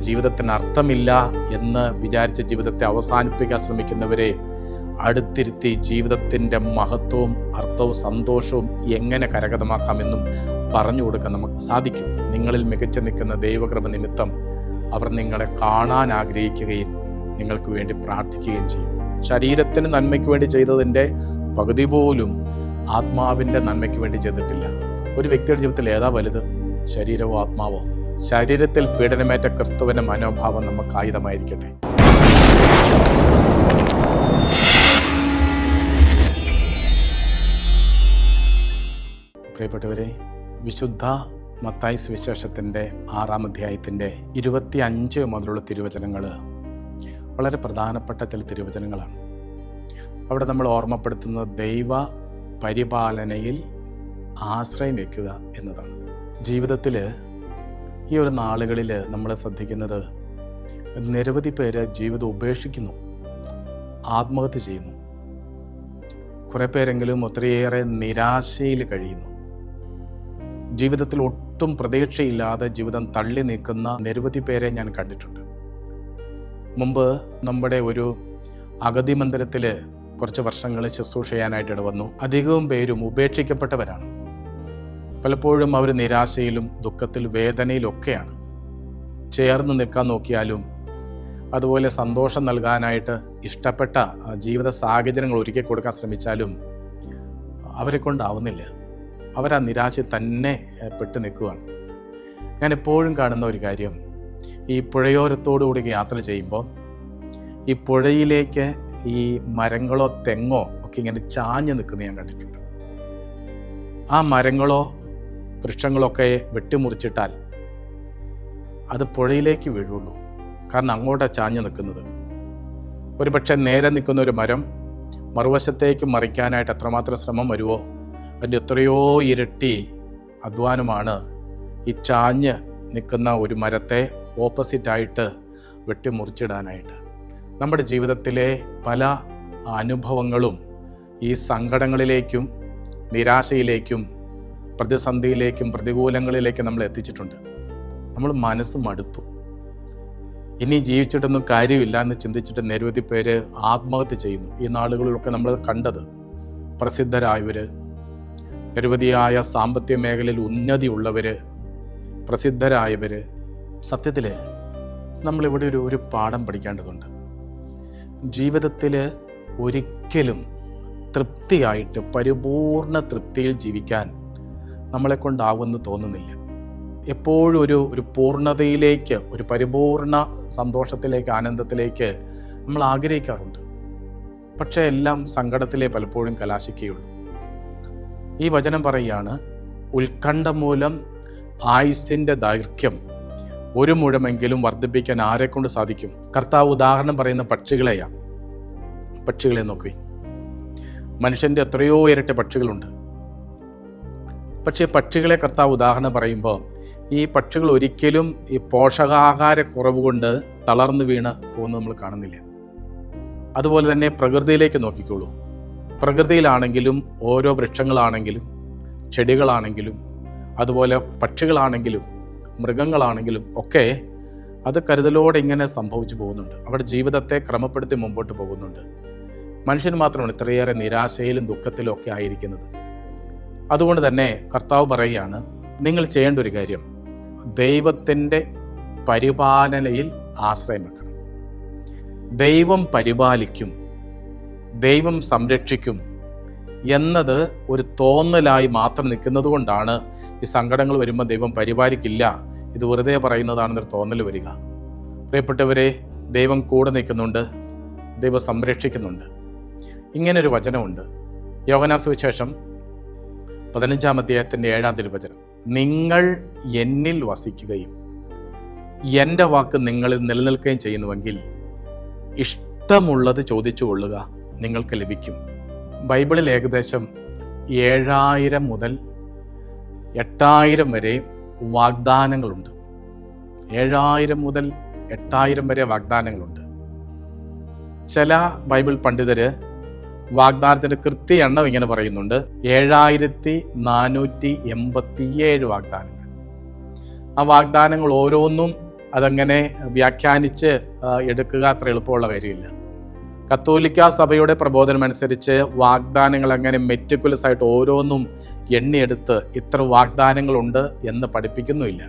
ജീവിതത്തിന് അർത്ഥമില്ല എന്ന് വിചാരിച്ച ജീവിതത്തെ അവസാനിപ്പിക്കാൻ ശ്രമിക്കുന്നവരെ അടുത്തിരുത്തി ജീവിതത്തിന്റെ മഹത്വവും അർത്ഥവും സന്തോഷവും എങ്ങനെ കരഗതമാക്കാമെന്നും പറഞ്ഞു കൊടുക്കാൻ നമുക്ക് സാധിക്കും. നിങ്ങളിൽ മികച്ചു നിൽക്കുന്ന ദൈവകൃപ നിമിത്തം അവർ നിങ്ങളെ കാണാൻ ആഗ്രഹിക്കുകയും നിങ്ങൾക്ക് വേണ്ടി പ്രാർത്ഥിക്കുകയും ചെയ്യും. ശരീരത്തിന് നന്മയ്ക്ക് വേണ്ടി ചെയ്തതിന്റെ പകുതി പോലും ആത്മാവിന്റെ നന്മയ്ക്ക് വേണ്ടി ചെയ്തിട്ടില്ല. ഒരു വ്യക്തിയുടെ ജീവിതത്തിൽ ഏതാ വലുത്? ശരീരമോ ആത്മാവോ? ശരീരത്തിൽ പീഡനമേറ്റ ക്രിസ്തുവിന്റെ മനോഭാവം നമുക്ക് ആയുധമായിരിക്കട്ടെ. പ്രിയപ്പെട്ടവരെ വിശുദ്ധ മത്തായി സുവിശേഷത്തിന്റെ ആറാം അധ്യായത്തിന്റെ ഇരുപത്തി അഞ്ച് മുതലുള്ള തിരുവചനങ്ങൾ വളരെ പ്രധാനപ്പെട്ട ചില തിരുവചനങ്ങളാണ്. അവിടെ നമ്മൾ ഓർമ്മപ്പെടുത്തുന്നത് ദൈവ പരിപാലനയിൽ ആശ്രയം വയ്ക്കുക എന്നതാണ്. ജീവിതത്തിൽ ഈ ഒരു നാളുകളിൽ നമ്മൾ ശ്രദ്ധിക്കുന്നത് നിരവധി പേര് ജീവിതം ഉപേക്ഷിക്കുന്നു ആത്മഹത്യ ചെയ്യുന്നു. കുറേ പേരെങ്കിലും ഒത്തിരിയേറെ നിരാശയിൽ കഴിയുന്നു. ജീവിതത്തിൽ ഒട്ടും പ്രതീക്ഷയില്ലാതെ ജീവിതം തള്ളി നീക്കുന്ന നിരവധി പേരെ ഞാൻ കണ്ടിട്ടുണ്ട്. മുമ്പ് നമ്മുടെ ഒരു അഗതി മന്ദിരത്തിൽ കുറച്ച് വർഷങ്ങൾ ശുശ്രൂഷ ചെയ്യാനായിട്ട് ഇടവന്നു. അധികവും പേരും ഉപേക്ഷിക്കപ്പെട്ടവരാണ്. പലപ്പോഴും അവർ നിരാശയിലും ദുഃഖത്തിലും വേദനയിലൊക്കെയാണ്. ചേർന്ന് നിൽക്കാൻ നോക്കിയാലും അതുപോലെ സന്തോഷം നൽകാനായിട്ട് ഇഷ്ടപ്പെട്ട ജീവിത സാഹചര്യങ്ങൾ ഒരുക്കി കൊടുക്കാൻ ശ്രമിച്ചാലും അവരെ കൊണ്ടാവുന്നില്ല. അവരാ നിരാശ തന്നെ പെട്ടു നിൽക്കുകയാണ്. ഞാൻ എപ്പോഴും കാണുന്ന ഒരു കാര്യം ഈ പുഴയോരത്തോടു കൂടി യാത്ര ചെയ്യുമ്പോൾ ഈ പുഴയിലേക്ക് ഈ മരങ്ങളോ തെങ്ങോ ഒക്കെ ഇങ്ങനെ ചാഞ്ഞ് നിൽക്കുന്നത് ഞാൻ കണ്ടിട്ടുണ്ട്. ആ മരങ്ങളോ വൃക്ഷങ്ങളൊക്കെ വെട്ടിമുറിച്ചിട്ടാൽ അത് പുഴയിലേക്ക് വീഴുള്ളൂ. കാരണം അങ്ങോട്ടാണ് ചാഞ്ഞു നിൽക്കുന്നത്. ഒരു പക്ഷേ നേരെ നിൽക്കുന്ന ഒരു മരം മറുവശത്തേക്ക് മറിക്കാനായിട്ട് എത്രമാത്രം ശ്രമം വരുമോ അതിന്റെ എത്രയോ ഇരട്ടി അധ്വാനമാണ് ഈ ചാഞ്ഞ് നിൽക്കുന്ന ഒരു മരത്തെ ഓപ്പോസിറ്റായിട്ട് വെട്ടിമുറിച്ചിടാനായിട്ട്. നമ്മുടെ ജീവിതത്തിലെ പല അനുഭവങ്ങളും ഈ സങ്കടങ്ങളിലേക്കും നിരാശയിലേക്കും പ്രതിസന്ധിയിലേക്കും പ്രതികൂലങ്ങളിലേക്കും നമ്മൾ എത്തിച്ചിട്ടുണ്ട്. നമ്മൾ മനസ്സ് മടുത്തു. ഇനി ജീവിച്ചിട്ടൊന്നും കാര്യമില്ല എന്ന് ചിന്തിച്ചിട്ട് നിരവധി പേര് ആത്മഹത്യ ചെയ്യുന്നു. ഈ നാളുകളിലൊക്കെ നമ്മൾ കണ്ടത് പ്രസിദ്ധരായവർ നിരവധിയായ സാമ്പത്തിക മേഖലയിൽ ഉന്നതിയുള്ളവർ പ്രസിദ്ധരായവർ സത്യത്തിൽ നമ്മളിവിടെ ഒരു ഒരു പാഠം പഠിക്കേണ്ടതുണ്ട്. ജീവിതത്തിൽ ഒരിക്കലും തൃപ്തിയായിട്ട് പരിപൂർണ തൃപ്തിയിൽ ജീവിക്കാൻ നമ്മളെ കൊണ്ടാവുമെന്ന് തോന്നുന്നില്ല. എപ്പോഴും ഒരു ഒരു പൂർണതയിലേക്ക് ഒരു പരിപൂർണ സന്തോഷത്തിലേക്ക് ആനന്ദത്തിലേക്ക് നമ്മൾ ആഗ്രഹിക്കാറുണ്ട്. പക്ഷേ എല്ലാം സങ്കടത്തിലെ പലപ്പോഴും കലാശിക്കുകയുള്ളൂ ഈ വചനം പറയുകയാണ് ഉത്കണ്ഠ മൂലം ആയുസിന്റെ ദൈർഘ്യം ഒരു മുഴമെങ്കിലും വർദ്ധിപ്പിക്കാൻ ആരെക്കൊണ്ട് സാധിക്കും? കർത്താവ് ഉദാഹരണം പറയുന്ന പക്ഷികളെയാണ് പക്ഷികളെ നോക്കി മനുഷ്യന്റെ എത്രയോ ഇരട്ടി പക്ഷികളുണ്ട്. പക്ഷേ പക്ഷികളെ കർത്താവ് ഉദാഹരണം പറയുമ്പോൾ ഈ പക്ഷികൾ ഒരിക്കലും ഈ പോഷകാഹാരക്കുറവ് കൊണ്ട് തളർന്നു വീണ് പോകുന്നത് നമ്മൾ കാണുന്നില്ല. അതുപോലെ തന്നെ പ്രകൃതിയിലേക്ക് നോക്കിക്കോളൂ. പ്രകൃതിയിലാണെങ്കിലും ഓരോ വൃക്ഷങ്ങളാണെങ്കിലും ചെടികളാണെങ്കിലും അതുപോലെ പക്ഷികളാണെങ്കിലും മൃഗങ്ങളാണെങ്കിലും ഒക്കെ അത് കരുതലോടെ ഇങ്ങനെ സംഭവിച്ചു പോകുന്നുണ്ട്. അവിടെ ജീവിതത്തെ ക്രമപ്പെടുത്തി മുമ്പോട്ട് പോകുന്നുണ്ട്. മനുഷ്യന് മാത്രമാണ് ഇത്രയേറെ നിരാശയിലും ദുഃഖത്തിലും ഒക്കെ ആയിരിക്കുന്നത്. അതുകൊണ്ട് തന്നെ കർത്താവ് പറയുകയാണ് നിങ്ങൾ ചെയ്യേണ്ട ഒരു കാര്യം ദൈവത്തിന്റെ പരിപാലനയിൽ ആശ്രയം വെക്കണം. ദൈവം പരിപാലിക്കും ദൈവം സംരക്ഷിക്കും എന്നത് ഒരു തോന്നലായി മാത്രം നിൽക്കുന്നത് കൊണ്ടാണ് ഈ സങ്കടങ്ങൾ വരുമ്പോൾ ദൈവം പരിപാലിക്കില്ല. ഇത് വെറുതെ പറയുന്നതാണെന്നൊരു തോന്നൽ വരിക. പ്രിയപ്പെട്ടവരെ ദൈവം കൂടെ നിൽക്കുന്നുണ്ട് ദൈവം സംരക്ഷിക്കുന്നുണ്ട്. ഇങ്ങനൊരു വചനമുണ്ട്. യോഗനാ സുവിശേഷം പതിനഞ്ചാം അധ്യായത്തിന്റെ ഏഴാം തിരുവചനം. നിങ്ങൾ എന്നിൽ വസിക്കുകയും എന്റെ വാക്ക് നിങ്ങളിൽ നിലനിൽക്കുകയും ചെയ്യുന്നുവെങ്കിൽ ഇഷ്ടമുള്ളത് ചോദിച്ചു കൊള്ളുക നിങ്ങൾക്ക് ലഭിക്കും. ബൈബിളിൽ ഏകദേശം ഏഴായിരം മുതൽ എട്ടായിരം വരെ വാഗ്ദാനങ്ങളുണ്ട്. ഏഴായിരം മുതൽ എട്ടായിരം വരെ വാഗ്ദാനങ്ങളുണ്ട്. ചില ബൈബിൾ പണ്ഡിതര് വാഗ്ദാനത്തിന്റെ കൃത്യ എണ്ണം ഇങ്ങനെ പറയുന്നുണ്ട്. ഏഴായിരത്തി നാനൂറ്റി എൺപത്തിയേഴ് വാഗ്ദാനങ്ങൾ. ആ വാഗ്ദാനങ്ങൾ ഓരോന്നും അതങ്ങനെ വ്യാഖ്യാനിച്ച് എടുക്കുക അത്ര എളുപ്പമുള്ള കാര്യമില്ല. കത്തോലിക്ക സഭയുടെ പ്രബോധനമനുസരിച്ച് വാഗ്ദാനങ്ങൾ അങ്ങനെ മെറ്റിക്കുലസ് ആയിട്ട് ഓരോന്നും എണ്ണിയെടുത്ത് ഇത്ര വാഗ്ദാനങ്ങളുണ്ട് എന്ന് പഠിപ്പിക്കുന്നുമില്ല.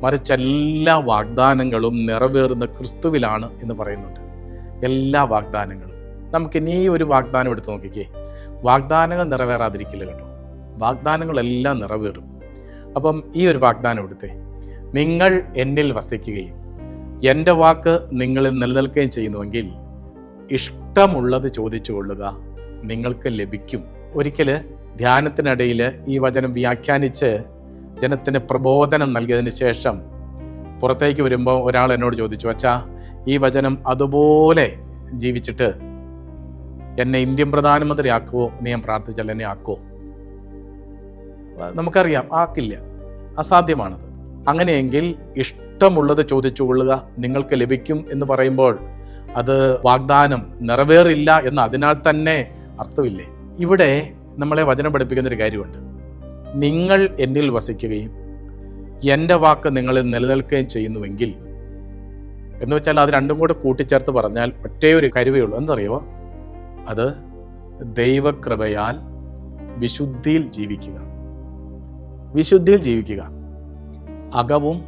മറിച്ച് എല്ലാ വാഗ്ദാനങ്ങളും നിറവേറുന്ന ക്രിസ്തുവിലാണ് എന്ന് പറയുന്നുണ്ട്. എല്ലാ വാഗ്ദാനങ്ങളും. നമുക്ക് ഇനി ഒരു വാഗ്ദാനം എടുത്ത് നോക്കിക്കേ. വാഗ്ദാനങ്ങൾ നിറവേറാതിരിക്കില്ല കേട്ടോ. വാഗ്ദാനങ്ങളെല്ലാം നിറവേറും. അപ്പം ഈ ഒരു വാഗ്ദാനം എടുത്തേ. നിങ്ങൾ എന്നിൽ വസിക്കുകയും എന്റെ വാക്ക് നിങ്ങളിൽ നിലനിൽക്കുകയും ചെയ്യുന്നുവെങ്കിൽ ഇഷ്ടമുള്ളത് ചോദിച്ചു കൊള്ളുക നിങ്ങൾക്ക് ലഭിക്കും. ഒരിക്കൽ ധ്യാനത്തിനിടയിൽ ഈ വചനം വ്യാഖ്യാനിച്ച് ജനത്തിന് പ്രബോധനം നൽകിയതിന് ശേഷം പുറത്തേക്ക് വരുമ്പോൾ ഒരാൾ എന്നോട് ചോദിച്ചു അച്ഛാ ഈ വചനം അതുപോലെ ജീവിച്ചിട്ട് എന്നെ ഇന്ത്യൻ പ്രധാനമന്ത്രി ആക്കുവോ എന്ന് ഞാൻ പ്രാർത്ഥിച്ചാൽ എന്നെ ആക്കുവോ? നമുക്കറിയാം ആക്കില്ല. അസാധ്യമാണത്. അങ്ങനെയെങ്കിൽ ഇഷ്ടമുള്ളത് ചോദിച്ചുകൊള്ളുക നിങ്ങൾക്ക് ലഭിക്കും എന്ന് പറയുമ്പോൾ അത് വാഗ്ദാനം നിറവേറില്ല എന്ന് അതിനാൽ തന്നെ അർത്ഥമില്ലേ? ഇവിടെ നമ്മളെ വചനം പഠിപ്പിക്കുന്ന ഒരു കാര്യമുണ്ട്. നിങ്ങൾ എന്നിൽ വസിക്കുകയും എന്റെ വാക്ക് നിങ്ങളിൽ നിലനിൽക്കുകയും ചെയ്യുന്നുവെങ്കിൽ എന്ന് വെച്ചാൽ അത് രണ്ടും കൂടെ കൂട്ടിച്ചേർത്ത് പറഞ്ഞാൽ ഒറ്റേ ഒരു കരുവേ ഉള്ളൂ. എന്തറിയോ അത് ദൈവകൃപയാൽ വിശുദ്ധിയിൽ ജീവിക്കുക. വിശുദ്ധിയിൽ ജീവിക്കുക. അകവും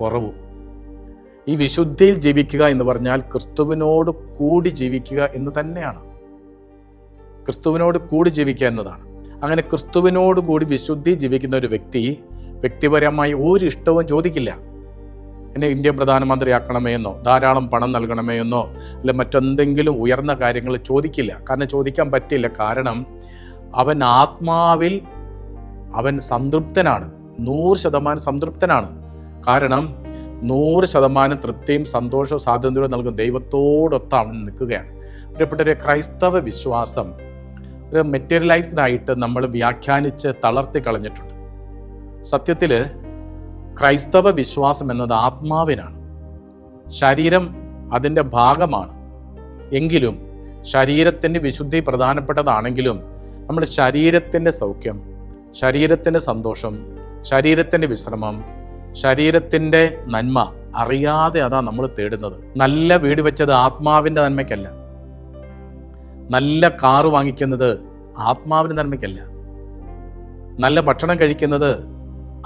പുറവും. ഈ വിശുദ്ധിയിൽ ജീവിക്കുക എന്ന് പറഞ്ഞാൽ ക്രിസ്തുവിനോട് കൂടി ജീവിക്കുക എന്ന് തന്നെയാണ്. ക്രിസ്തുവിനോട് കൂടി ജീവിക്കുക എന്നതാണ്. അങ്ങനെ ക്രിസ്തുവിനോട് കൂടി വിശുദ്ധി ജീവിക്കുന്ന ഒരു വ്യക്തി വ്യക്തിപരമായി ഒരു ഇഷ്ടവും ചോദിക്കില്ല. എന്നെ ഇന്ത്യൻ പ്രധാനമന്ത്രിയാക്കണമേ എന്നോ ധാരാളം പണം നൽകണമേ എന്നോ അല്ല മറ്റെന്തെങ്കിലും ഉയർന്ന കാര്യങ്ങൾ ചോദിക്കില്ല. കാരണം ചോദിക്കാൻ പറ്റില്ല കാരണം അവൻ ആത്മാവിൽ അവൻ സംതൃപ്തനാണ്. നൂറ് ശതമാനം സംതൃപ്തനാണ്. കാരണം നൂറ് ശതമാനം തൃപ്തിയും സന്തോഷവും സ്വാതന്ത്ര്യവും നൽകുന്ന ദൈവത്തോടൊത്ത് അവൻ നിൽക്കുകയാണ്. പ്രിയപ്പെട്ട ഒരു ക്രൈസ്തവ വിശ്വാസം ഒരു മെറ്റീരിയലൈസ്ഡ് ആയിട്ട് നമ്മൾ വ്യാഖ്യാനിച്ച് തളർത്തി കളഞ്ഞിട്ടുണ്ട്. സത്യത്തിൽ ക്രൈസ്തവ വിശ്വാസം എന്നത് ആത്മാവിനാണ്. ശരീരം അതിന്റെ ഭാഗമാണ്. എങ്കിലും ശരീരത്തിന്റെ വിശുദ്ധി പ്രധാനപ്പെട്ടതാണെങ്കിലും നമ്മുടെ ശരീരത്തിന്റെ സൗഖ്യം ശരീരത്തിന്റെ സന്തോഷം ശരീരത്തിന്റെ വിശ്രമം ശരീരത്തിന്റെ നന്മ അറിയാതെ അതാ നമ്മൾ തേടുന്നത്. നല്ല വീട് വെച്ചത് ആത്മാവിന്റെ നന്മയ്ക്കല്ല. നല്ല കാറ് വാങ്ങിക്കുന്നത് ആത്മാവിന്റെ നന്മയ്ക്കല്ല. നല്ല ഭക്ഷണം കഴിക്കുന്നത്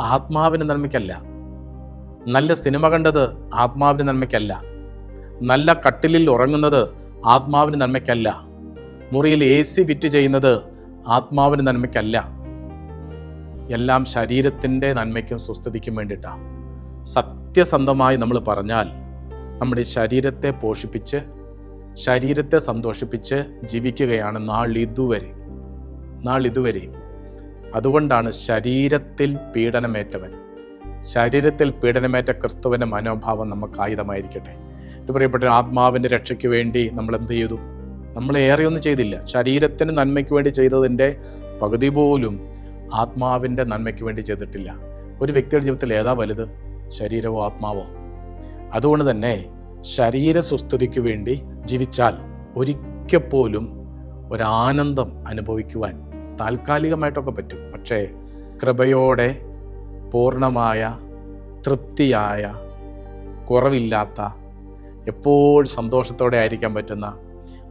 ആത്മാവിന്റെ നന്മയ്ക്കല്ല. നല്ല സിനിമ കണ്ടത് ആത്മാവിന്റെ നന്മയ്ക്കല്ല. നല്ല കട്ടിലിൽ ഉറങ്ങുന്നത് ആത്മാവിന് നന്മയ്ക്കല്ല. മുറിയിൽ എ സി ഫിറ്റ് ചെയ്യുന്നത് ആത്മാവിന് നന്മയ്ക്കല്ല. എല്ലാം ശരീരത്തിന്റെ നന്മയ്ക്കും സുസ്ഥിതിക്കും വേണ്ടിയിട്ടാണ് സത്യസന്ധമായി നമ്മൾ പറഞ്ഞാൽ നമ്മുടെ ശരീരത്തെ പോഷിപ്പിച്ച് ശരീരത്തെ സന്തോഷിപ്പിച്ച് ജീവിക്കുകയാണ് നാളിതുവരെ. നാളിതുവരെ. അതുകൊണ്ടാണ് ശരീരത്തിൽ പീഡനമേറ്റവൻ. ശരീരത്തിൽ പീഡനമേറ്റ ക്രിസ്തുവിന്റെ മനോഭാവം നമുക്ക് ആയുധമായിരിക്കട്ടെ. എന്റെ പ്രിയപ്പെട്ട ആത്മാവിന്റെ രക്ഷയ്ക്ക് വേണ്ടി നമ്മൾ എന്ത് ചെയ്തു? നമ്മൾ ഏറെയൊന്നും ചെയ്തില്ല. ശരീരത്തിന് നന്മയ്ക്ക് വേണ്ടി ചെയ്തതിന്റെ പകുതി പോലും ആത്മാവിന്റെ നന്മയ്ക്ക് വേണ്ടി ചെയ്തിട്ടില്ല. ഒരു വ്യക്തിയുടെ ജീവിതത്തിൽ ഏതാ വലുത്? ശരീരമോ ആത്മാവോ? അതുകൊണ്ട് തന്നെ ശരീര സുസ്ഥിതിക്ക് വേണ്ടി ജീവിച്ചാൽ ഒരിക്കൽ പോലും ഒരാനന്ദം അനുഭവിക്കുവാൻ താൽക്കാലികമായിട്ടൊക്കെ പറ്റും. പക്ഷേ കൃപയോടെ പൂർണമായ തൃപ്തിയായ കുറവില്ലാത്ത എപ്പോഴും സന്തോഷത്തോടെ ആയിരിക്കാൻ പറ്റുന്ന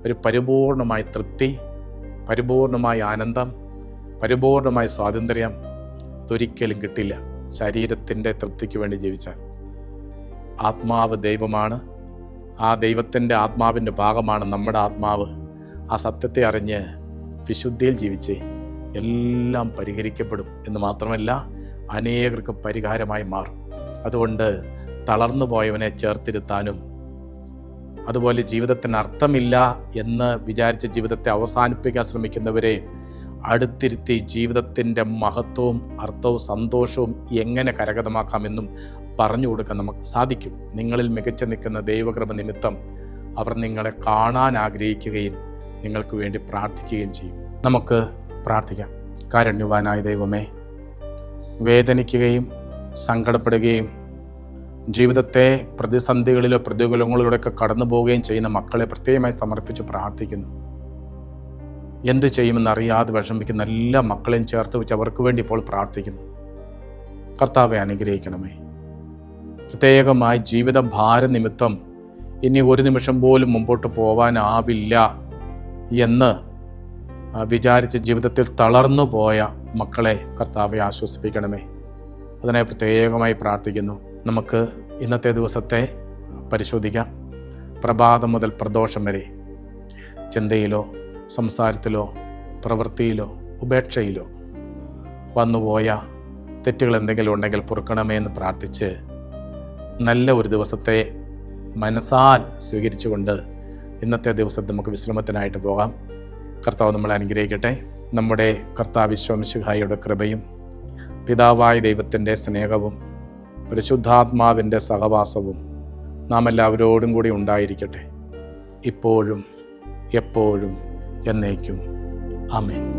ഒരു പരിപൂർണമായ തൃപ്തി പരിപൂർണമായ ആനന്ദം പരിപൂർണമായ സ്വാതന്ത്ര്യം ഇതൊരിക്കലും കിട്ടില്ല. ശരീരത്തിന്റെ തൃപ്തിക്ക് വേണ്ടി ജീവിച്ചാൽ. ആത്മാവ് ദൈവമാണ്. ആ ദൈവത്തിന്റെ ആത്മാവിന്റെ ഭാഗമാണ് നമ്മുടെ ആത്മാവ്. ആ സത്യത്തെ അറിഞ്ഞ് വിശുദ്ധിയിൽ ജീവിച്ച് എല്ലാം പരിഹരിക്കപ്പെടും എന്ന് മാത്രമല്ല അനേകർക്ക് പരിഹാരമായി മാറും. അതുകൊണ്ട് തളർന്നു പോയവനെ ചേർത്തിരുത്താനും അതുപോലെ ജീവിതത്തിന് അർത്ഥമില്ല എന്ന് വിചാരിച്ച ജീവിതത്തെ അവസാനിപ്പിക്കാൻ ശ്രമിക്കുന്നവരെ അടുത്തിരുത്തി ജീവിതത്തിന്റെ മഹത്വവും അർത്ഥവും സന്തോഷവും എങ്ങനെ കരഗതമാക്കാമെന്നും പറഞ്ഞു കൊടുക്കാൻ നമുക്ക് സാധിക്കും. നിങ്ങളിൽ മികച്ചു നിൽക്കുന്ന ദൈവകൃപ നിമിത്തം അവർ നിങ്ങളെ കാണാൻ ആഗ്രഹിക്കുകയും നിങ്ങൾക്ക് വേണ്ടി പ്രാർത്ഥിക്കുകയും ചെയ്യും. നമുക്ക് പ്രാർത്ഥിക്കാം. കാരുണ്യവാനായ ദൈവമേ വേദനിക്കുകയും സങ്കടപ്പെടുകയും ജീവിതത്തെ പ്രതിസന്ധികളിലോ പ്രതികൂലങ്ങളിലൂടെയൊക്കെ കടന്നു പോവുകയും ചെയ്യുന്ന മക്കളെ പ്രത്യേകമായി സമർപ്പിച്ച് പ്രാർത്ഥിക്കുന്നു. എന്തു ചെയ്യുമെന്ന് അറിയാതെ വിഷമിക്കുന്ന എല്ലാ മക്കളെയും ചേർത്ത് വെച്ച് അവർക്ക് വേണ്ടി ഇപ്പോൾ പ്രാർത്ഥിക്കുന്നു. കർത്താവെ അനുഗ്രഹിക്കണമേ. പ്രത്യേകമായി ജീവിത ഭാരനിമിത്തം ഇനി ഒരു നിമിഷം പോലും മുമ്പോട്ട് പോവാനാവില്ല എന്ന് വിചാരിച്ച് ജീവിതത്തിൽ തളർന്നു പോയ മക്കളെ കർത്താവെ ആശ്വസിപ്പിക്കണമേ. അതിനായി പ്രത്യേകമായി പ്രാർത്ഥിക്കുന്നു. നമുക്ക് ഇന്നത്തെ ദിവസത്തെ പരിശോധിക്കാം. പ്രഭാതം മുതൽ പ്രദോഷം വരെ ചിന്തയിലോ സംസാരത്തിലോ പ്രവൃത്തിയിലോ ഉപേക്ഷയിലോ വന്നുപോയ തെറ്റുകൾ എന്തെങ്കിലും ഉണ്ടെങ്കിൽ പൊറുക്കണമേ എന്ന് പ്രാർത്ഥിച്ച് നല്ല ഒരു ദിവസത്തെ മനസ്സാൽ സ്വീകരിച്ചുകൊണ്ട് ഇന്നത്തെ ദിവസത്തെ നമുക്ക് വിശ്രമത്തിനായിട്ട് പോകാം. കർത്താവ് നമ്മൾ അനുഗ്രഹിക്കട്ടെ. നമ്മുടെ കർത്താവ് വിശ്വമിശുഹായിയുടെ കൃപയും പിതാവായ ദൈവത്തിന്റെ സ്നേഹവും പരിശുദ്ധാത്മാവിന്റെ സഹവാസവും നാം എല്ലാവരോടും കൂടി ഉണ്ടായിരിക്കട്ടെ. ഇപ്പോഴും എപ്പോഴും എന്നേക്കും. ആമേൻ.